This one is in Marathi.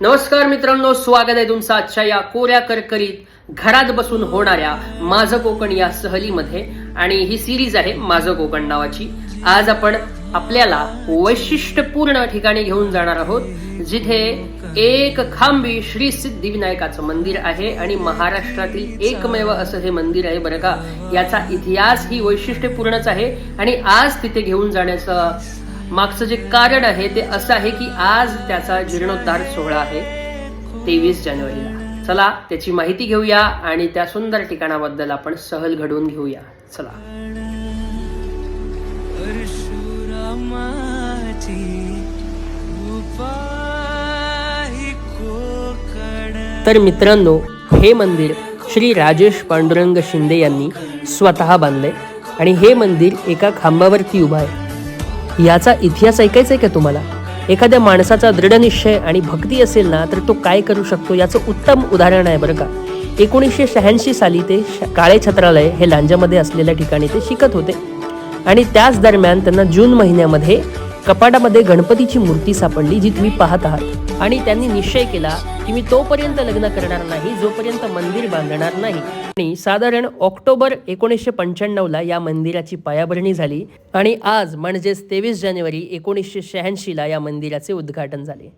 नमस्कार मित्रांनो स्वागत आहे तुमचं आजच्या या कोऱ्या करकरीत घरात बसून होणाऱ्या माझं कोकण या सहलीमध्ये. आणि ही सिरीज आहे माझं कोकण नावाची. आज आपण आपल्याला वैशिष्ट्यपूर्ण ठिकाणी घेऊन जाणार आहोत जिथे एक खांबी श्री सिद्धिविनायकाचं मंदिर आहे आणि महाराष्ट्रातील एकमेव असं हे मंदिर आहे बरं का. याचा इतिहास ही वैशिष्ट्यपूर्णच आहे आणि आज तिथे घेऊन जाण्याचं मागचं जे कारण आहे ते असं आहे की आज त्याचा जीर्णोद्धार सोहळा आहे तेवीस जानेवारीला. चला त्याची माहिती घेऊया आणि त्या सुंदर ठिकाणाबद्दल आपण सहल घडवून घेऊया. चला. तर मित्रांनो हे मंदिर श्री राजेश पांडुरंग शिंदे यांनी स्वतः बांधले आणि हे मंदिर एका खांबावरती उभं आहे. याचा इतिहास ऐकायचा आहे का तुम्हाला? एखाद्या माणसाचा दृढनिश्चय आणि भक्ती असेल ना तर तो काय करू शकतो याचं उत्तम उदाहरण आहे बरं का. एकोणीसशे शहाऐंशी साली ते श- काळे छत्रालय हे लांजामध्ये असलेल्या ठिकाणी ते शिकत होते. आणि त्याच दरम्यान त्यांना जून महिन्यामध्ये कपाटामध्ये गणपतीची मूर्ती सापडली जी तुम्ही पाहत आहात. आणि त्यांनी निश्चय केला की मी तोपर्यंत लग्न करणार नाही जोपर्यंत मंदिर बांधणार नाही. आणि साधारण ऑक्टोबर एकोणीसशे पंच्याण्णवला या मंदिराची पायाभरणी झाली आणि आज म्हणजेच तेवीस जानेवारी एकोणीसशे शहाऐंशीला या मंदिराचे उद्घाटन झाले.